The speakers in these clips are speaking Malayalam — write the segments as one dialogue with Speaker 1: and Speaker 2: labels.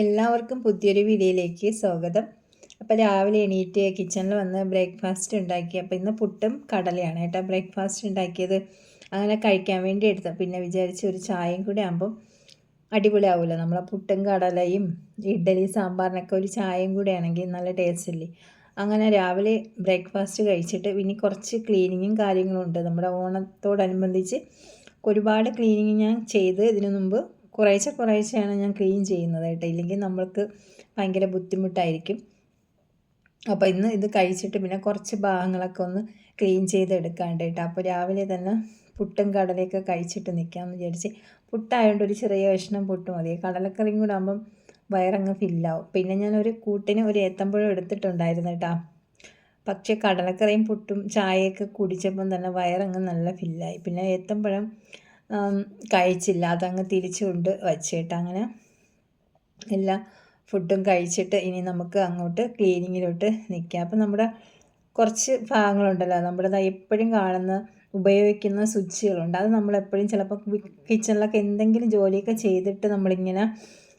Speaker 1: എല്ലാവർക്കും പുതിയൊരു വീഡിയോയിലേക്ക് സ്വാഗതം. അപ്പോൾ രാവിലെ എണീറ്റ് കിച്ചണിൽ വന്ന് ബ്രേക്ക്ഫാസ്റ്റ് ഉണ്ടാക്കി. അപ്പോൾ ഇന്ന് പുട്ടും കടലയാണ് കേട്ടോ. ബ്രേക്ക്ഫാസ്റ്റ് ഉണ്ടാക്കിയത്. അങ്ങനെ കഴിക്കാൻ വേണ്ടി എടുത്തു പിന്നെ വിചാരിച്ച് ഒരു ചായയും കൂടി ആകുമ്പം അടിപൊളിയാവുമല്ലോ നമ്മളെ പുട്ടും കടലയും ഇഡ്ഡലി സാമ്പാറിനൊക്കെ ഒരു ചായയും കൂടി ആണെങ്കിൽ നല്ല ടേസ്റ്റ് ഇല്ലേ? അങ്ങനെ രാവിലെ ബ്രേക്ക്ഫാസ്റ്റ് കഴിച്ചിട്ട് ഇനി കുറച്ച് ക്ലീനിങ്ങും കാര്യങ്ങളും ഉണ്ട്. നമ്മുടെ ഓണത്തോടനുബന്ധിച്ച് ഒരുപാട് ക്ലീനിങ് ഞാൻ ചെയ്ത് ഇതിനു മുമ്പ് കുറേശ്ശെ കുറേശ്ശെയാണ് ഞാൻ ക്ലീൻ ചെയ്യുന്നത് കേട്ടോ. ഇല്ലെങ്കിൽ നമ്മൾക്ക് ഭയങ്കര ബുദ്ധിമുട്ടായിരിക്കും. അപ്പോൾ ഇന്ന് ഇത് കഴിച്ചിട്ട് പിന്നെ കുറച്ച് ഭാഗങ്ങളൊക്കെ ഒന്ന് ക്ലീൻ ചെയ്തെടുക്കാണ്ട് കേട്ടോ. അപ്പോൾ രാവിലെ തന്നെ പുട്ടും കടലയൊക്കെ കഴിച്ചിട്ട് നിൽക്കാമെന്ന് വിചാരിച്ച് പുട്ടായതുകൊണ്ട് ഒരു ചെറിയ കഷ്ണം പുട്ട് മതി. കടലക്കറിയും കൂടെ ആകുമ്പം വയറങ്ങ് ഫില്ലാവും. പിന്നെ ഞാൻ ഒരു കൂട്ടിന് ഒരു ഏത്തമ്പഴം എടുത്തിട്ടുണ്ടായിരുന്നു കേട്ടോ. പക്ഷേ കടലക്കറിയും പുട്ടും ചായയൊക്കെ കുടിച്ചപ്പം തന്നെ വയറങ്ങ് നല്ല ഫില്ലായി. പിന്നെ ഏത്തമ്പഴം കഴിച്ചില്ല. അതങ്ങ് തിരിച്ചുകൊണ്ട് വച്ചേട്ട് അങ്ങനെ. എല്ലാ ഫുഡും കഴിച്ചിട്ട് ഇനി നമുക്ക് അങ്ങോട്ട് ക്ലീനിങ്ങിലോട്ട് നിൽക്കാം. അപ്പം നമ്മുടെ കുറച്ച് ഭാഗങ്ങളുണ്ടല്ലോ. നമ്മുടെ എപ്പോഴും കാണുന്ന ഉപയോഗിക്കുന്ന സ്വിച്ചുകളുണ്ട് അത് നമ്മളെപ്പോഴും ചിലപ്പോൾ കിച്ചണിലൊക്കെ എന്തെങ്കിലും ജോലിയൊക്കെ ചെയ്തിട്ട് നമ്മളിങ്ങനെ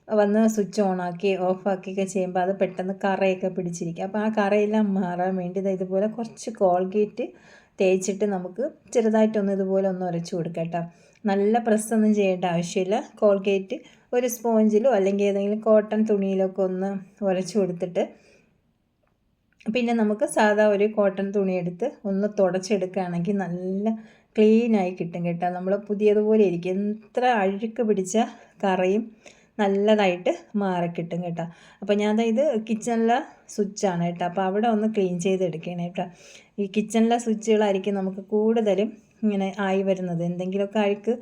Speaker 1: വന്ന് സ്വിച്ച് ഓണാക്കി ഓഫാക്കിയൊക്കെ ചെയ്യുമ്പോൾ അത് പെട്ടെന്ന് കറയൊക്കെ പിടിച്ചിരിക്കും. അപ്പോൾ ആ കറയെല്ലാം മാറാൻ വേണ്ടി ഇതുപോലെ കുറച്ച് കോൾഗേറ്റ് തേച്ചിട്ട് നമുക്ക് ചെറുതായിട്ടൊന്ന് ഇതുപോലെ ഒന്ന് ഉരച്ചു കൊടുക്കാം കേട്ടോ. നല്ല പ്രസ്സൊന്നും ചെയ്യേണ്ട ആവശ്യമില്ല. കോൾഗേറ്റ് ഒരു സ്പോഞ്ചിലോ അല്ലെങ്കിൽ ഏതെങ്കിലും കോട്ടൺ തുണിയിലൊക്കെ ഒന്ന് ഉരച്ചു കൊടുത്തിട്ട് പിന്നെ നമുക്ക് സാധാ ഒരു കോട്ടൺ തുണിയെടുത്ത് ഒന്ന് തുടച്ചെടുക്കുകയാണെങ്കിൽ നല്ല ക്ലീനായി കിട്ടും കേട്ടോ. നമ്മൾ പുതിയതുപോലെ ഇരിക്കും. എത്ര അഴുക്ക് പിടിച്ച കറയും നല്ലതായിട്ട് മാറിക്കിട്ടും കേട്ടോ അപ്പോൾ ഞാൻ ഇത് കിച്ചണിലെ സ്വിച്ചാണ് കേട്ടോ. അപ്പോൾ അവിടെ ഒന്ന് ക്ലീൻ ചെയ്തെടുക്കണം കേട്ടോ. ഈ കിച്ചണിലെ സ്വിച്ചുകളായിരിക്കും നമുക്ക് കൂടുതലും ഇങ്ങനെ ആയി വരുന്നത്. എന്തെങ്കിലുമൊക്കെ അഴുക്ക്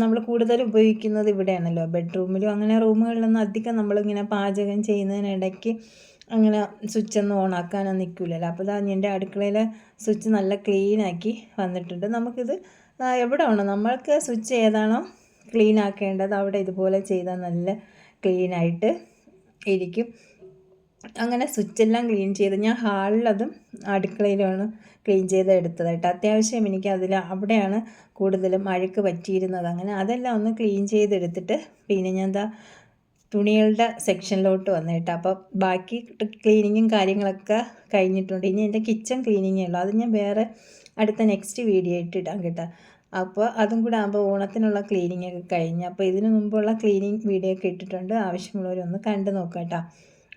Speaker 1: നമ്മൾ കൂടുതൽ ഉപയോഗിക്കുന്നത് ഇവിടെയാണല്ലോ. ബെഡ്റൂമിലും അങ്ങനെ റൂമുകളിലൊന്നും അധികം നമ്മളിങ്ങനെ പാചകം ചെയ്യുന്നതിനിടയ്ക്ക് അങ്ങനെ സ്വിച്ച് ഒന്ന് ഓണാക്കാനൊന്നും നിൽക്കില്ലല്ലോ. അപ്പോൾ ഇതാ എന്റെ അടുക്കളയിലെ സ്വിച്ച് നല്ല ക്ലീനാക്കി വന്നിട്ടുണ്ട്. നമുക്കിത് എവിടെ ഉണ്ടോ നമ്മൾക്ക് സ്വിച്ച് ഏതാണോ ക്ലീൻ ആക്കേണ്ടത് അവിടെ ഇതുപോലെ ചെയ്താൽ നല്ല ക്ലീനായിട്ട് ഇരിക്കും. അങ്ങനെ സ്വിച്ചെല്ലാം ക്ലീൻ ചെയ്ത് ഞാൻ ഹാളിലതും അടുക്കളയിലുമാണ് ക്ലീൻ ചെയ്ത് എടുത്തത് കേട്ടോ. അത്യാവശ്യം എനിക്ക് അതിൽ അവിടെയാണ് കൂടുതലും അഴുക്ക് പറ്റിയിരുന്നത്. അങ്ങനെ അതെല്ലാം ഒന്ന് ക്ലീൻ ചെയ്തെടുത്തിട്ട് പിന്നെ ഞാൻ എന്താ തുണികളുടെ സെക്ഷനിലോട്ട് വന്നു കേട്ടോ. അപ്പോൾ ബാക്കി ക്ലീനിങ്ങും കാര്യങ്ങളൊക്കെ കഴിഞ്ഞിട്ടുണ്ട്. ഇനി എന്റെ കിച്ചൺ ക്ലീനിങ്ങേ ഉള്ളൂ. അത് ഞാൻ വേറെ അടുത്ത നെക്സ്റ്റ് വീഡിയോ ആയിട്ട് ഇടാം കേട്ടോ. അപ്പോൾ അതും കൂടെ ആകുമ്പോൾ ഓണത്തിനുള്ള ക്ലീനിങ് ഒക്കെ കഴിഞ്ഞ്. അപ്പോൾ ഇതിനു മുമ്പുള്ള ക്ലീനിങ് വീഡിയോ ഒക്കെ ഇട്ടിട്ടുണ്ട്. ആവശ്യമുള്ളവരൊന്ന് കണ്ടു നോക്കാം കേട്ടോ.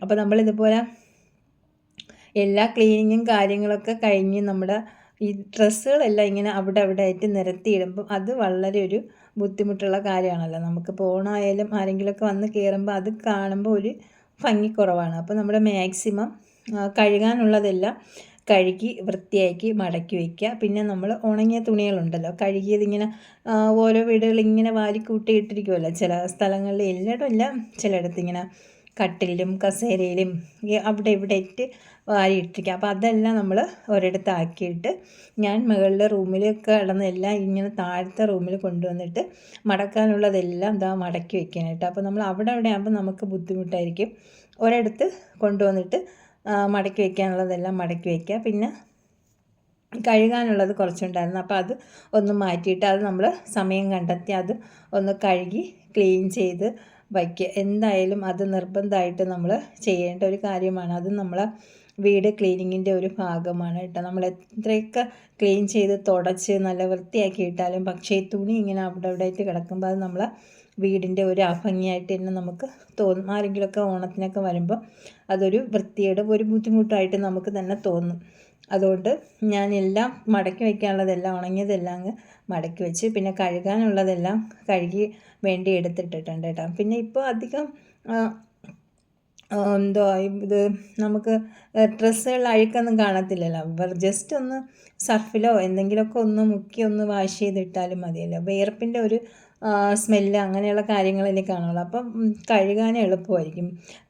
Speaker 1: അപ്പോൾ നമ്മൾ ഇതുപോലെ എല്ലാ ക്ലീനിങ്ങും കാര്യങ്ങളൊക്കെ കഴിഞ്ഞ് നമ്മുടെ ഈ ഡ്രസ്സുകളെല്ലാം ഇങ്ങനെ അവിടെ അവിടെ ആയിട്ട് നിരത്തിയിടുമ്പം അത് വളരെ ഒരു ബുദ്ധിമുട്ടുള്ള കാര്യമാണല്ലോ. നമുക്ക് പോണായാലും ആരെങ്കിലുമൊക്കെ വന്ന് കയറുമ്പോൾ അത് കാണുമ്പോൾ ഒരു ഭംഗിക്കുറവാണ് അപ്പോൾ നമ്മുടെ മാക്സിമം കഴുകാനുള്ളതെല്ലാം കഴുകി വൃത്തിയാക്കി മടക്കി വയ്ക്കുക പിന്നെ നമ്മൾ ഉണങ്ങിയ തുണികളുണ്ടല്ലോ. കഴുകിയതിങ്ങനെ ഓരോ വീടുകളിൽ ഇങ്ങനെ വാരി ചില സ്ഥലങ്ങളിൽ എല്ലായിടും ഇല്ല. ചിലയിടത്ത് ഇങ്ങനെ കട്ടിലും കസേരയിലും അവിടെ ഇവിടെ ഇട്ട് വാരിയിട്ടിരിക്കുക. അപ്പോൾ അതെല്ലാം നമ്മൾ ഒരിടത്താക്കിയിട്ട് ഞാൻ മുകളിലെ റൂമിലൊക്കെ കിടന്ന് എല്ലാം ഇങ്ങനെ താഴത്തെ റൂമിൽ കൊണ്ടുവന്നിട്ട് മടക്കാനുള്ളതെല്ലാം ഇതാ മടക്കി വെക്കാനായിട്ട് അപ്പോൾ നമ്മൾ അവിടെ അവിടെ ആകുമ്പോൾ നമുക്ക് ബുദ്ധിമുട്ടായിരിക്കും. ഒരിടത്ത് കൊണ്ടുവന്നിട്ട് മടക്കി വെക്കാനുള്ളതെല്ലാം മടക്കി വയ്ക്കുക പിന്നെ കഴുകാനുള്ളത് കുറച്ചുണ്ടായിരുന്നു. അപ്പോൾ അത് ഒന്ന് മാറ്റിയിട്ട് അത് നമ്മൾ സമയം കണ്ടെത്തി അത് ഒന്ന് കഴുകി ക്ലീൻ ചെയ്ത് വയ്ക്കുക എന്തായാലും അത് നിർബന്ധമായിട്ട് നമ്മൾ ചെയ്യേണ്ട ഒരു കാര്യമാണ്. അത് നമ്മൾ വീട് ക്ലീനിങ്ങിന്റെ ഒരു ഭാഗമാണ് കേട്ടോ. നമ്മൾ എത്രയൊക്കെ ക്ലീൻ ചെയ്ത് തുടച്ച് നല്ല വൃത്തിയാക്കി ഇട്ടാലും പക്ഷേ തുണി ഇങ്ങനെ അവിടെ അവിടെ ആയിട്ട് കിടക്കുമ്പോൾ അത് നമ്മൾ വീടിന്റെ ഒരു അഭംഗിയായിട്ട് തന്നെ നമുക്ക് തോന്നും. ആരെങ്കിലുമൊക്കെ ഓണത്തിനൊക്കെ വരുമ്പോൾ അതൊരു വൃത്തിയുടെ ഒരു ബുദ്ധിമുട്ടായിട്ട് നമുക്ക് തന്നെ തോന്നും. അതുകൊണ്ട് ഞാൻ എല്ലാം മടക്കി വയ്ക്കാനുള്ളതെല്ലാം ഉണങ്ങിയതെല്ലാം അങ്ങ് മടക്കി വെച്ച് പിന്നെ കഴുകാനുള്ളതെല്ലാം കഴുകി വേണ്ടി എടുത്തിട്ടിട്ടുണ്ട് കേട്ടോ. പിന്നെ ഇപ്പോൾ അധികം എന്തോ ഇത് നമുക്ക് ഡ്രസ്സുകളിൽ അഴുക്കൊന്നും കാണത്തില്ലല്ലോ. ജസ്റ്റ് ഒന്ന് സർഫിലോ എന്തെങ്കിലുമൊക്കെ ഒന്ന് മുക്കി ഒന്ന് വാഷ് ചെയ്തിട്ടാലും മതിയല്ലോ. വേർപ്പിന്റെ ഒരു സ്മെല്ല് അങ്ങനെയുള്ള കാര്യങ്ങളല്ലേ കാണുള്ളൂ. അപ്പം കഴുകാൻ എളുപ്പമായിരിക്കും.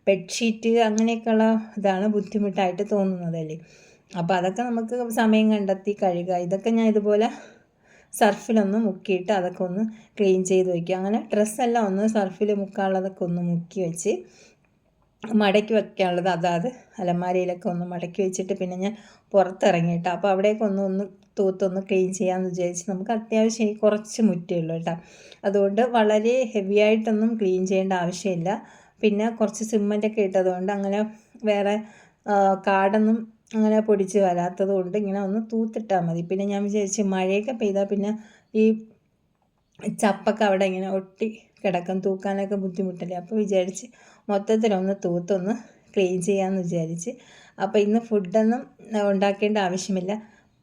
Speaker 1: ബെഡ്ഷീറ്റ് അങ്ങനെയൊക്കെയുള്ള ഇതാണ് ബുദ്ധിമുട്ടായിട്ട് തോന്നുന്നതല്ലേ. അപ്പോൾ അതൊക്കെ നമുക്ക് സമയം കണ്ടെത്തി കഴുകുക. ഇതൊക്കെ ഞാൻ ഇതുപോലെ സർഫിലൊന്ന് മുക്കിയിട്ട് അതൊക്കെ ഒന്ന് ക്ലീൻ ചെയ്ത് വയ്ക്കുക അങ്ങനെ ഡ്രസ്സെല്ലാം ഒന്ന് സർഫിൽ മുക്കാനുള്ളതൊക്കെ ഒന്ന് മുക്കി വെച്ച് മടക്കി വയ്ക്കാനുള്ളത് അതാത് അലമാരയിലൊക്കെ ഒന്ന് മടക്കി വെച്ചിട്ട് പിന്നെ ഞാൻ പുറത്തിറങ്ങിയിട്ട്. അപ്പോൾ അവിടേക്ക് ഒന്ന് ഒന്ന് തൂത്തൊന്ന് ക്ലീൻ ചെയ്യാമെന്ന് വിചാരിച്ച് നമുക്ക് അത്യാവശ്യം കുറച്ച് മുറ്റേ ഉള്ളൂ കേട്ടോ. അതുകൊണ്ട് വളരെ ഹെവി ആയിട്ടൊന്നും ക്ലീൻ ചെയ്യേണ്ട ആവശ്യമില്ല. പിന്നെ കുറച്ച് സിമ്മന്റൊക്കെ ഇട്ടതുകൊണ്ട് അങ്ങനെ വേറെ കാടൊന്നും അങ്ങനെ പൊടിച്ച് വരാത്തത് കൊണ്ട് ഇങ്ങനെ ഒന്ന് തൂത്തിട്ടാൽ മതി. പിന്നെ ഞാൻ വിചാരിച്ച് മഴയൊക്കെ പെയ്താൽ പിന്നെ ഈ ചപ്പൊക്കെ അവിടെ ഇങ്ങനെ ഒട്ടി കിടക്കും. തൂക്കാനൊക്കെ ബുദ്ധിമുട്ടല്ലേ? അപ്പോൾ വിചാരിച്ച് മൊത്തത്തിലൊന്ന് തൂത്തൊന്ന് ക്ലീൻ ചെയ്യാമെന്ന് വിചാരിച്ച്. അപ്പോൾ ഇന്ന് ഫുഡൊന്നും ഉണ്ടാക്കേണ്ട ആവശ്യമില്ല.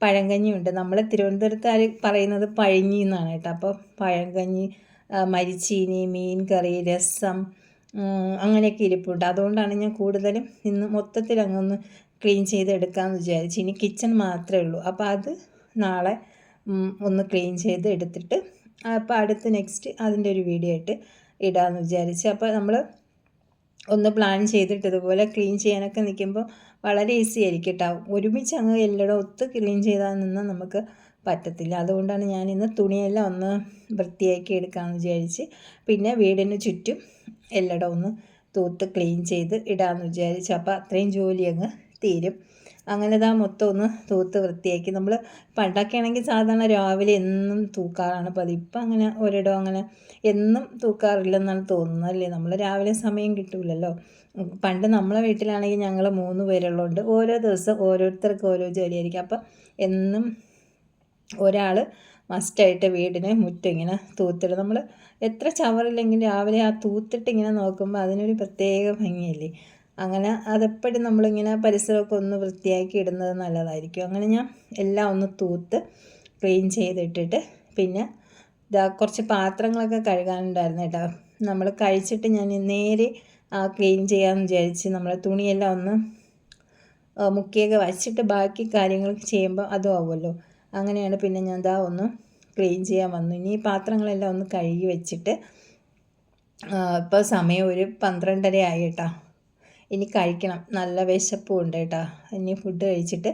Speaker 1: പഴങ്കഞ്ഞിയുണ്ട് നമ്മൾ തിരുവനന്തപുരത്തുകാർ പറയുന്നത് പഴഞ്ഞി എന്നാണ് കേട്ടോ. അപ്പോൾ പഴങ്കഞ്ഞി മരിച്ചീനി മീൻ കറി രസം അങ്ങനെയൊക്കെ ഇരിപ്പുണ്ട്. അതുകൊണ്ടാണ് ഞാൻ കൂടുതലും ഇന്ന് മൊത്തത്തിൽ അങ്ങൊന്ന് ക്ലീൻ ചെയ്തെടുക്കാമെന്ന് വിചാരിച്ചു. ഇനി കിച്ചൺ മാത്രമേ ഉള്ളൂ. അപ്പോൾ അത് നാളെ ഒന്ന് ക്ലീൻ ചെയ്ത് എടുത്തിട്ട് അപ്പോൾ അടുത്ത് നെക്സ്റ്റ് അതിന്റെ ഒരു വീഡിയോ ആയിട്ട് ഇടാമെന്ന് വിചാരിച്ചു. അപ്പോൾ നമ്മൾ ഒന്ന് പ്ലാൻ ചെയ്തിട്ട് ഇതുപോലെ ക്ലീൻ ചെയ്യാനൊക്കെ നിൽക്കുമ്പോൾ വളരെ ഈസി ആയിരിക്കും കേട്ടോ ഒരുമിച്ച് അങ്ങ് എല്ലായിടും ഒത്ത് ക്ലീൻ ചെയ്താൽ നിന്ന് നമുക്ക് പറ്റത്തില്ല. അതുകൊണ്ടാണ് ഞാൻ ഇന്ന് തുണിയെല്ലാം ഒന്ന് വൃത്തിയാക്കി എടുക്കാമെന്ന് വിചാരിച്ച് പിന്നെ വീടിന് ചുറ്റും എല്ലായിടം ഒന്ന് തൂത്ത് ക്ലീൻ ചെയ്ത് ഇടാമെന്ന് വിചാരിച്ചു. അപ്പോൾ അത്രയും ജോലി അങ്ങ് തീരും. അങ്ങനെ ഇതാ മൊത്തം ഒന്ന് തൂത്ത് വൃത്തിയാക്കി. നമ്മൾ പണ്ടൊക്കെ ആണെങ്കിൽ സാധാരണ രാവിലെ എന്നും തൂക്കാറാണ് പതിവ്. ഇപ്പം അങ്ങനെ ഒരിടം അങ്ങനെ എന്നും തൂക്കാറില്ലെന്നാണ് തോന്നുന്നത് അല്ലേ? നമ്മൾ രാവിലെ സമയം കിട്ടില്ലല്ലോ പണ്ട് നമ്മളെ വീട്ടിലാണെങ്കിൽ ഞങ്ങൾ മൂന്ന് പേരുള്ളതുകൊണ്ട് ഓരോ ദിവസം ഓരോരുത്തർക്ക് ഓരോ ജോലിയായിരിക്കും. അപ്പം എന്നും ഒരാൾ മസ്റ്റായിട്ട് വീടിന് മുറ്റം ഇങ്ങനെ തൂത്തിടും. നമ്മൾ എത്ര ചവറില്ലെങ്കിൽ രാവിലെ ആ തൂത്തിട്ട് ഇങ്ങനെ നോക്കുമ്പോൾ അതിനൊരു പ്രത്യേക ഭംഗിയല്ലേ? അങ്ങനെ അതെപ്പോഴും നമ്മളിങ്ങനെ പരിസരമൊക്കെ ഒന്ന് വൃത്തിയാക്കി ഇടുന്നത് നല്ലതായിരിക്കും. അങ്ങനെ ഞാൻ എല്ലാം ഒന്ന് തൂത്ത് ക്ലീൻ ചെയ്തിട്ടിട്ട് പിന്നെ ഇതാ കുറച്ച് പാത്രങ്ങളൊക്കെ കഴുകാനുണ്ടായിരുന്നു കേട്ടോ. നമ്മൾ കഴിച്ചിട്ട് ഞാൻ നേരെ ക്ലീൻ ചെയ്യാമെന്ന് വിചാരിച്ച് നമ്മൾ തുണിയെല്ലാം ഒന്ന് മുക്കിയൊക്കെ വച്ചിട്ട് ബാക്കി കാര്യങ്ങൾ ചെയ്യുമ്പോൾ അതും ആവുമല്ലോ. അങ്ങനെയാണ് പിന്നെ ഞാൻ ഇതാ ഒന്ന് ക്ലീൻ ചെയ്യാൻ വന്നു. ഇനി ഈ പാത്രങ്ങളെല്ലാം ഒന്ന് കഴുകി വെച്ചിട്ട് ഇപ്പോൾ സമയം ഒരു പന്ത്രണ്ടര ആയി ഇനി കഴിക്കണം. നല്ല വിശപ്പും ഉണ്ട് കേട്ടോ. ഇനി ഫുഡ് കഴിച്ചിട്ട്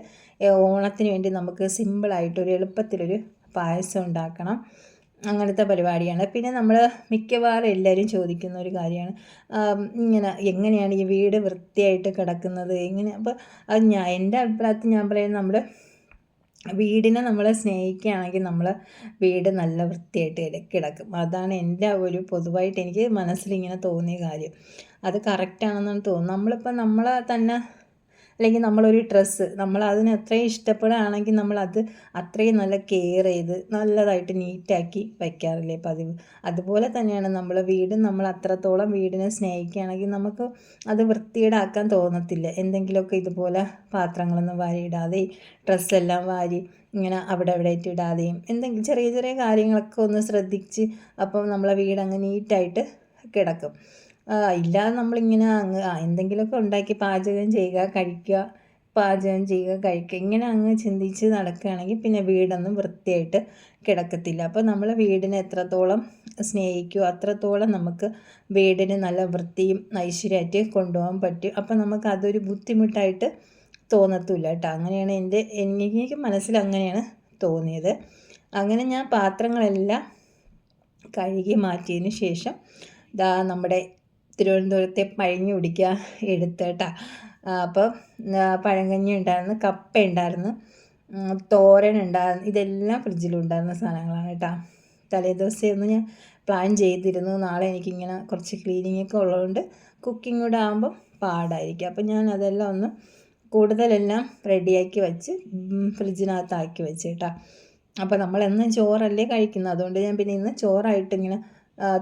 Speaker 1: ഓണത്തിന് വേണ്ടി നമുക്ക് സിമ്പിളായിട്ടൊരു എളുപ്പത്തിലൊരു പായസം ഉണ്ടാക്കണം. അങ്ങനത്തെ പരിപാടിയാണ്. പിന്നെ നമ്മൾ മിക്കവാറും എല്ലാവരും ചോദിക്കുന്ന ഒരു കാര്യമാണ്. ഇങ്ങനെ എങ്ങനെയാണ് ഈ വീട് വൃത്തിയായിട്ട് കിടക്കുന്നത്? എങ്ങനെ അപ്പോൾ അത് ഞാൻ എന്റെ അഭിപ്രായത്തിൽ ഞാൻ പറയുന്നത് നമ്മൾ വീടിനെ നമ്മൾ സ്നേഹിക്കുകയാണെങ്കിൽ നമ്മൾ വീട് നല്ല വൃത്തിയായിട്ട് കിടക്കും അതാണ് എന്റെ ഒരു പൊതുവായിട്ട് എനിക്ക് മനസ്സിലിങ്ങനെ തോന്നിയ കാര്യം. അത് കറക്റ്റാണെന്നാണ് തോന്നുന്നത്. നമ്മളിപ്പോൾ നമ്മളെ തന്നെ അല്ലെങ്കിൽ നമ്മളൊരു ഡ്രസ്സ് നമ്മൾ അതിന് അത്രയും ഇഷ്ടപ്പെടുകയാണെങ്കിൽ നമ്മളത് അത്രയും നല്ല കെയർ ചെയ്ത് നല്ലതായിട്ട് നീറ്റാക്കി വയ്ക്കാറില്ലേ പതിവ്. അതുപോലെ തന്നെയാണ് നമ്മൾ വീടും നമ്മൾ അത്രത്തോളം വീടിനെ സ്നേഹിക്കുകയാണെങ്കിൽ നമുക്ക് അത് വൃത്തിയേടാക്കാൻ തോന്നത്തില്ല. എന്തെങ്കിലുമൊക്കെ ഇതുപോലെ പാത്രങ്ങളൊന്നും വാരി വാരിയിടാതെ ഡ്രസ്സെല്ലാം വാരി ഇങ്ങനെ അവിടെ അവിടെ ഇടാതെയും എന്തെങ്കിലും ചെറിയ ചെറിയ കാര്യങ്ങളൊക്കെ ഒന്ന് ശ്രദ്ധിച്ച് അപ്പം നമ്മളെ വീട് അങ്ങ് നീറ്റായിട്ട് കിടക്കും. ഇല്ലാതെ നമ്മളിങ്ങനെ അങ്ങ് എന്തെങ്കിലുമൊക്കെ ഉണ്ടാക്കി പാചകം ചെയ്യുക കഴിക്കുക പാചകം ചെയ്യുക കഴിക്കുക ഇങ്ങനെ അങ്ങ് ചിന്തിച്ച് നടക്കുകയാണെങ്കിൽ പിന്നെ വീടൊന്നും വൃത്തിയായിട്ട് കിടക്കത്തില്ല. അപ്പോൾ നമ്മൾ വീടിനെ എത്രത്തോളം സ്നേഹിക്കുമോ അത്രത്തോളം നമുക്ക് വീടിന് നല്ല വൃത്തിയും ഐശ്വര്യമായിട്ട് കൊണ്ടുപോകാൻ പറ്റും. അപ്പോൾ നമുക്ക് അതൊരു ബുദ്ധിമുട്ടായിട്ട് തോന്നത്തില്ല കേട്ടോ. അങ്ങനെയാണ് എന്റെ എനിക്ക് മനസ്സിൽ അങ്ങനെയാണ് തോന്നിയത്. അങ്ങനെ ഞാൻ പാത്രങ്ങളെല്ലാം കഴുകി മാറ്റിയതിന് ശേഷം ദാ നമ്മുടെ തിരുവനന്തപുരത്തെ പഴഞ്ഞു കുടിക്കുക എടുത്തേട്ട. അപ്പോൾ പഴങ്കഞ്ഞി ഉണ്ടായിരുന്നു കപ്പ ഉണ്ടായിരുന്നു തോരൻ ഉണ്ടായിരുന്നു ഇതെല്ലാം ഫ്രിഡ്ജിലുണ്ടായിരുന്ന സാധനങ്ങളാണ് കേട്ടോ. തലേദിവസമൊന്നും ഞാൻ പ്ലാൻ ചെയ്തിരുന്നു. നാളെ എനിക്കിങ്ങനെ കുറച്ച് ക്ലീനിങ് ഒക്കെ ഉള്ളതുകൊണ്ട് കുക്കിംഗ് കൂടെ ആകുമ്പോൾ പാടായിരിക്കും. അപ്പോൾ ഞാൻ അതെല്ലാം ഒന്ന് കൂടുതലെല്ലാം റെഡിയാക്കി വെച്ച് ഫ്രിഡ്ജിനകത്താക്കി വെച്ച് കേട്ടോ. അപ്പോൾ നമ്മൾ എന്നും ചോറല്ലേ കഴിക്കുന്നത്? അതുകൊണ്ട് ഞാൻ പിന്നെ ഇന്ന് ചോറായിട്ടിങ്ങനെ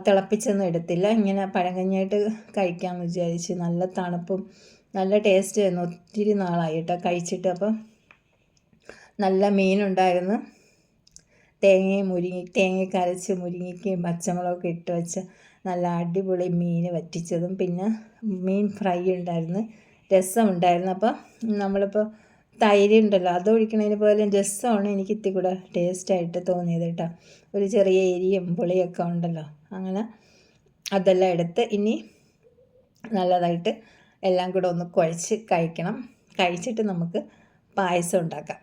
Speaker 1: തിളപ്പിച്ചൊന്നും എടുത്തില്ല. ഇങ്ങനെ പഴങ്കഞ്ഞായിട്ട് കഴിക്കാമെന്ന് വിചാരിച്ച് നല്ല തണുപ്പും നല്ല ടേസ്റ്റ് ആയിരുന്നു. ഒത്തിരി നാളായിട്ട് കഴിച്ചിട്ട്. അപ്പം നല്ല മീനുണ്ടായിരുന്നു. തേങ്ങയും മുരിങ്ങി തേങ്ങ അരച്ച് മുരിങ്ങയ്ക്കയും പച്ചമുളകൊക്കെ ഇട്ട് വെച്ച് നല്ല അടിപൊളി മീൻ വറ്റിച്ചതും. പിന്നെ മീൻ ഫ്രൈ ഉണ്ടായിരുന്നു. രസം ഉണ്ടായിരുന്നു അപ്പോൾ നമ്മളിപ്പോൾ തൈര് ഉണ്ടല്ലോ അത് ഒഴിക്കണതിന് പോലെ രസമാണ് എനിക്ക് ഇത്തിരി കൂടെ ടേസ്റ്റായിട്ട് തോന്നിയത് കേട്ടോ. ഒരു ചെറിയ എരിയും പുളിയൊക്കെ ഉണ്ടല്ലോ. അതെല്ലാം എടുത്ത് ഇനി നല്ലതായിട്ട് എല്ലാം കൂടെ ഒന്ന് കുഴച്ച് കഴിക്കണം. കഴിച്ചിട്ട് നമുക്ക് പായസം ഉണ്ടാക്കാം.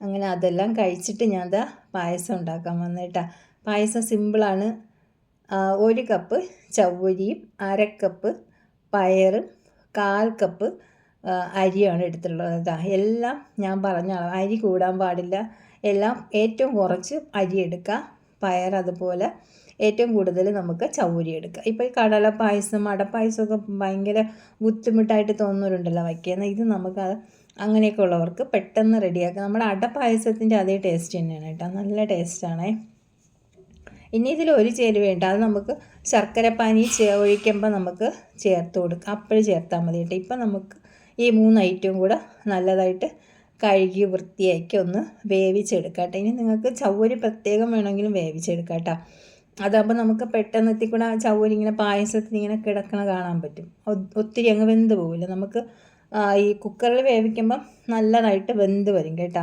Speaker 1: അങ്ങനെ അതെല്ലാം കഴിച്ചിട്ട് ഞാൻ ദാ പായസം ഉണ്ടാക്കാൻ വന്നിട്ടാ പായസം സിമ്പിളാണ്. ഒരു കപ്പ് ചവ്വരിയും അര കപ്പ് പയറും കാൽ കപ്പ് അരിയാണ് എടുത്തിട്ടുള്ളത് എല്ലാം ഞാൻ പറഞ്ഞ അരി കൂടാൻ പാടില്ല. എല്ലാം ഏറ്റവും കുറച്ച് അരി എടുക്കുക പയർ അതുപോലെ ഏറ്റവും കൂടുതൽ നമുക്ക് ചൗരി എടുക്കുക ഇപ്പോൾ ഈ കടല പായസം അടപ്പായസമൊക്കെ ഭയങ്കര ബുദ്ധിമുട്ടായിട്ട് തോന്നുന്നവരുണ്ടല്ലോ വയ്ക്കുക ഇത് നമുക്ക് അങ്ങനെയൊക്കെ ഉള്ളവർക്ക് പെട്ടെന്ന് റെഡിയാക്കാം. നമ്മുടെ അടപ്പായസത്തിന്റെ അതേ ടേസ്റ്റ് തന്നെയാണ് കേട്ടോ. നല്ല ടേസ്റ്റാണേ ഇനി ഇതിൽ ഒരു ചേരുവയുണ്ട് അത് നമുക്ക് ശർക്കരപ്പാനി ഒഴിക്കുമ്പോൾ നമുക്ക് ചേർത്ത് കൊടുക്കാം. അപ്പോഴും ചേർത്താൽ മതി കേട്ടോ. ഇപ്പം നമുക്ക് ഈ മൂന്ന് ഐറ്റവും കൂടെ നല്ലതായിട്ട് കഴുകി വൃത്തിയാക്കി ഒന്ന് വേവിച്ചെടുക്കാം ഇനി നിങ്ങൾക്ക് ചവ്വരി പ്രത്യേകം വേണമെങ്കിലും വേവിച്ചെടുക്കാം അതാകുമ്പോൾ നമുക്ക് പെട്ടെന്ന് എത്തിക്കൂടെ. ആ ചവ്വരി ഇങ്ങനെ പായസത്തിന് ഇങ്ങനെ കിടക്കണ കാണാൻ പറ്റും. ഒത്തിരി അങ്ങ് വെന്ത് പോകില്ല നമുക്ക് ഈ കുക്കറിൽ വേവിക്കുമ്പം നല്ലതായിട്ട് വെന്ത് വരും കേട്ടോ.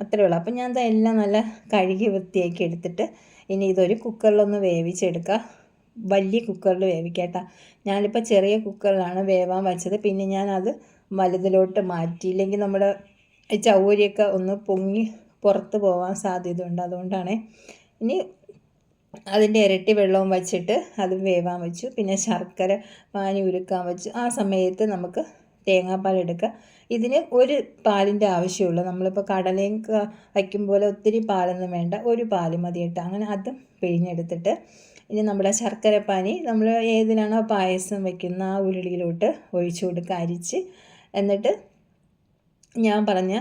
Speaker 1: അത്രയേ ഉള്ളൂ. അപ്പം ഞാൻ എല്ലാം നല്ല കഴുകി വൃത്തിയാക്കി എടുത്തിട്ട് ഇനി ഇതൊരു കുക്കറിലൊന്ന് വേവിച്ചെടുക്കുക വലിയ കുക്കറിൽ വേവിക്കട്ടോ ഞാനിപ്പോൾ ചെറിയ കുക്കറിലാണ് വേവാൻ വെച്ചത്. പിന്നെ ഞാനത് വലുതിലോട്ട് മാറ്റി. ഇല്ലെങ്കിൽ നമ്മുടെ ചൗരിയൊക്കെ ഒന്ന് പൊങ്ങി പുറത്ത് പോകാൻ സാധ്യതയുണ്ട്. അതുകൊണ്ടാണ് ഇനി അതിന്റെ ഇരട്ടി വെള്ളവും വച്ചിട്ട് അത് വേവാൻ വെച്ചു. പിന്നെ ശർക്കര പാനി ഉരുക്കാൻ വെച്ചു. ആ സമയത്ത് നമുക്ക് തേങ്ങാപ്പാൽ എടുക്കുക ഇതിന് ഒരു പാലിന്റെ ആവശ്യമുള്ളൂ. നമ്മളിപ്പോൾ കടലയും വയ്ക്കും പോലെ ഒത്തിരി പാലൊന്നും വേണ്ട. ഒരു പാൽ മതി അങ്ങനെ അതും പിഴിഞ്ഞെടുത്തിട്ട് ഇനി നമ്മുടെ ശർക്കര പാനി നമ്മൾ ഏതിനാണോ പായസം വയ്ക്കുന്ന ആ ഉരുളിയിലോട്ട് ഒഴിച്ചു കൊടുക്കുക. അരിച്ച് എന്നിട്ട് ഞാൻ പറഞ്ഞ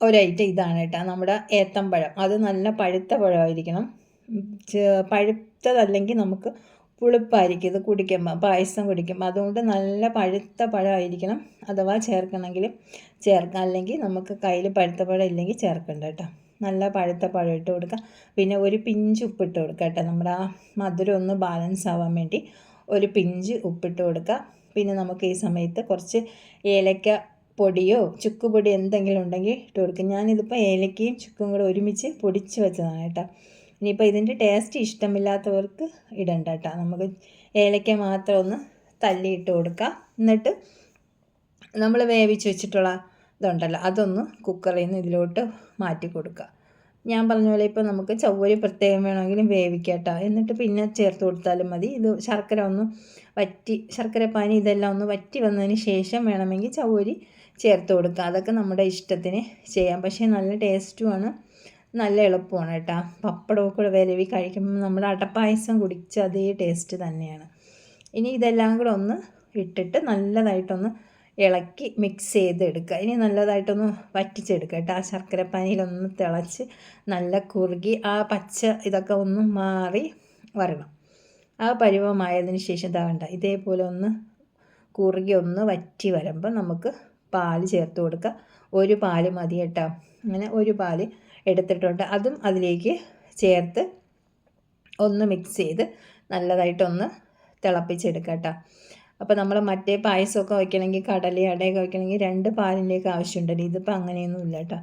Speaker 1: ഒരൈറ്റം ഇതാണ് കേട്ടോ. നമ്മുടെ ഏത്തമ്പഴം അത് നല്ല പഴുത്ത പഴമായിരിക്കണം. പഴുത്തതല്ലെങ്കിൽ നമുക്ക് പുളിപ്പായിരിക്കും. ഇത് കുടിക്കുമ്പോൾ പായസം കുടിക്കുമ്പോൾ അതുകൊണ്ട് നല്ല പഴുത്ത പഴമായിരിക്കണം. അഥവാ ചേർക്കണമെങ്കിൽ ചേർക്കാം. അല്ലെങ്കിൽ നമുക്ക് കയ്യിൽ പഴുത്ത പഴം ഇല്ലെങ്കിൽ ചേർക്കണ്ട കേട്ടോ. നല്ല പഴുത്ത പഴം ഇട്ട് കൊടുക്കുക പിന്നെ ഒരു പിഞ്ച് ഉപ്പിട്ട് കൊടുക്കുക കേട്ടോ. നമ്മുടെ ആ മധുരം ഒന്ന് ബാലൻസ് ആവാൻ വേണ്ടി ഒരു പിഞ്ച് ഉപ്പിട്ട് കൊടുക്കുക പിന്നെ നമുക്ക് ഈ സമയത്ത് കുറച്ച് ഏലക്ക പൊടിയോ ചുക്കുപൊടി എന്തെങ്കിലും ഉണ്ടെങ്കിൽ ഇട്ട് കൊടുക്കുക ഞാനിതിപ്പോൾ ഏലക്കയും ചുക്കും കൂടെ ഒരുമിച്ച് പൊടിച്ച് വെച്ചതാണ് കേട്ടോ. ഇനിയിപ്പോൾ ഇതിന്റെ ടേസ്റ്റ് ഇഷ്ടമില്ലാത്തവർക്ക് ഇടണ്ട കേട്ടോ. നമുക്ക് ഏലക്ക മാത്രം ഒന്ന് തല്ലിയിട്ട് കൊടുക്കാം. എന്നിട്ട് നമ്മൾ വേവിച്ച് വെച്ചിട്ടുള്ള ഇതുണ്ടല്ലോ അതൊന്ന് കുക്കറിൽ നിന്ന് ഇതിലോട്ട് മാറ്റി കൊടുക്കുക. ഞാൻ പറഞ്ഞ പോലെ ഇപ്പോൾ നമുക്ക് ചവ്വരി പ്രത്യേകം വേണമെങ്കിലും വേവിക്കട്ടോ. എന്നിട്ട് പിന്നെ ചേർത്ത് കൊടുത്താലും മതി. ഇത് ശർക്കര ഒന്ന് വറ്റി ശർക്കര പാനി ഇതെല്ലാം ഒന്ന് വറ്റി വന്നതിന് ശേഷം വേണമെങ്കിൽ ചവ്വരി ചേർത്ത് കൊടുക്കുക അതൊക്കെ നമ്മുടെ ഇഷ്ടത്തിന് ചെയ്യാം. പക്ഷേ നല്ല ടേസ്റ്റുമാണ് നല്ല എളുപ്പമാണ് കേട്ടോ. പപ്പടമൊക്കെ കൂടെ വിരവി കഴിക്കുമ്പോൾ നമ്മുടെ അടപ്പായസം കുടിച്ച അതേ ടേസ്റ്റ് തന്നെയാണ്. ഇനി ഇതെല്ലാം കൂടെ ഒന്ന് ഇട്ടിട്ട് നല്ലതായിട്ടൊന്ന് ഇളക്കി മിക്സ് ചെയ്ത് എടുക്കുക ഇനി നല്ലതായിട്ടൊന്ന് വറ്റിച്ചെടുക്കുക കേട്ടോ. ആ ശർക്കരപ്പാനിയിലൊന്ന് തിളച്ച് നല്ല കുറുകി ആ പച്ച ഇതൊക്കെ ഒന്ന് മാറി വരണം. ആ പരുവമായതിന് ശേഷം ഇതാകണ്ട ഇതേപോലെ ഒന്ന് കുറുകി ഒന്ന് വറ്റി വരുമ്പോൾ നമുക്ക് പാൽ ചേർത്ത് കൊടുക്കുക. ഒരു പാൽ മതി കേട്ടോ. അങ്ങനെ ഒരു പാൽ എടുത്തിട്ടുണ്ട്. അതും അതിലേക്ക് ചേർത്ത് ഒന്ന് മിക്സ് ചെയ്ത് നല്ലതായിട്ടൊന്ന് തിളപ്പിച്ചെടുക്കാം കേട്ടോ. അപ്പോൾ നമ്മൾ മറ്റേ പായസമൊക്കെ വയ്ക്കണമെങ്കിൽ കടല അടയൊക്കെ വയ്ക്കണമെങ്കിൽ രണ്ട് പാലിന്റെയൊക്കെ ആവശ്യമുണ്ടല്ലോ. ഇതിപ്പോൾ അങ്ങനെയൊന്നും ഇല്ല കേട്ടോ.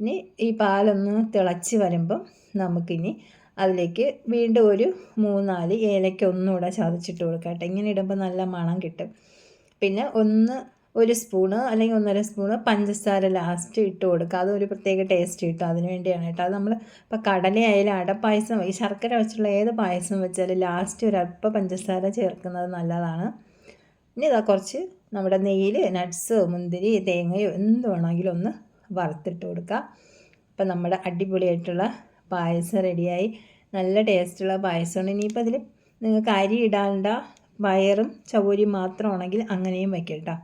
Speaker 1: ഇനി ഈ പാലൊന്ന് തിളച്ച് വരുമ്പം നമുക്കിനി അതിലേക്ക് വീണ്ടും ഒരു മൂന്നാൽ ഏലയ്ക്ക ഒന്നുകൂടെ ചതച്ചിട്ട് കൊടുക്കാം കേട്ടോ. ഇങ്ങനെ ഇടുമ്പോൾ നല്ല മണം കിട്ടും. പിന്നെ ഒന്ന് ഒരു സ്പൂണ് അല്ലെങ്കിൽ ഒന്നര സ്പൂണ് പഞ്ചസാര ലാസ്റ്റ് ഇട്ട് കൊടുക്കുക. അതൊരു പ്രത്യേക ടേസ്റ്റ് കിട്ടും അതിന് വേണ്ടിയാണ് കേട്ടോ. അത് നമ്മൾ ഇപ്പോൾ കടലയായാലും അടപ്പായസം ഈ ശർക്കര വെച്ചുള്ള ഏത് പായസം വെച്ചാലും ലാസ്റ്റ് ഒരു അല്പം പഞ്ചസാര ചേർക്കുന്നത് നല്ലതാണ്. ഇനി ഇതാ കുറച്ച് നമ്മുടെ നെയ്യിൽ നട്ട്സ് മുന്തിരി തേങ്ങയോ എന്ത് വേണമെങ്കിലും ഒന്ന് വറുത്തിട്ട് കൊടുക്കുക അപ്പം നമ്മുടെ അടിപൊളിയായിട്ടുള്ള പായസം റെഡിയായി നല്ല ടേസ്റ്റുള്ള പായസമാണ്. ഇനിയിപ്പോൾ അതിൽ നിങ്ങൾക്ക് അരി ഇടാണ്ട വയറും ചവരിയും മാത്രമാണെങ്കിൽ അങ്ങനെയും വയ്ക്കട്ടോ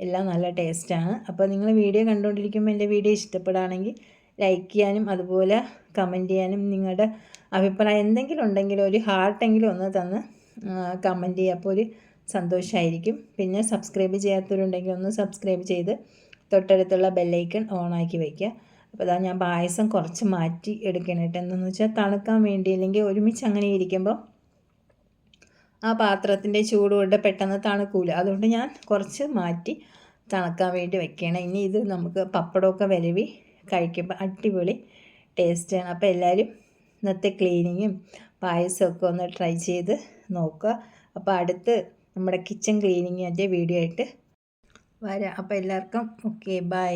Speaker 1: എല്ലാം നല്ല ടേസ്റ്റാണ് അപ്പോൾ നിങ്ങൾ വീഡിയോ കണ്ടുകൊണ്ടിരിക്കുമ്പോൾ എന്റെ വീഡിയോ ഇഷ്ടപ്പെടുകയാണെങ്കിൽ ലൈക്ക് ചെയ്യാനും അതുപോലെ കമന്റ് ചെയ്യാനും നിങ്ങളുടെ അഭിപ്രായം എന്തെങ്കിലും ഉണ്ടെങ്കിലും ഒരു ഹാർട്ടെങ്കിലും ഒന്ന് തന്ന് കമന്റ് ചെയ്യുക. അപ്പോൾ ഒരു സന്തോഷമായിരിക്കും പിന്നെ സബ്സ്ക്രൈബ് ചെയ്യാത്തവരുണ്ടെങ്കിൽ ഒന്ന് സബ്സ്ക്രൈബ് ചെയ്ത് തൊട്ടടുത്തുള്ള ബെല്ലൈക്കൺ ഓണാക്കി വയ്ക്കുക. അപ്പോൾ അതാ ഞാൻ പായസം കുറച്ച് മാറ്റി എടുക്കണം കേട്ടോ എന്തെന്ന് വെച്ചാൽ തണുക്കാൻ വേണ്ടി അല്ലെങ്കിൽ ഒരുമിച്ച് അങ്ങനെ ഇരിക്കുമ്പോൾ ആ പാത്രത്തിന്റെ ചൂട് കൊണ്ട് പെട്ടെന്ന് തണുക്കൂല. അതുകൊണ്ട് ഞാൻ കുറച്ച് മാറ്റി തണുക്കാൻ വേണ്ടി വെക്കണം ഇനി ഇത് നമുക്ക് പപ്പടമൊക്കെ വരവി കഴിക്കുമ്പോൾ അടിപൊളി ടേസ്റ്റാണ് അപ്പോൾ എല്ലാവരും ഇന്നത്തെ ക്ലീനിങ്ങും പായസമൊക്കെ ഒന്ന് ട്രൈ ചെയ്ത് നോക്കുക. അപ്പോൾ അടുത്ത് നമ്മുടെ കിച്ചൺ ക്ലീനിങ്ങിന്റെ വീഡിയോ ആയിട്ട് വരാം. അപ്പോൾ എല്ലാവർക്കും ഓക്കെ ബൈ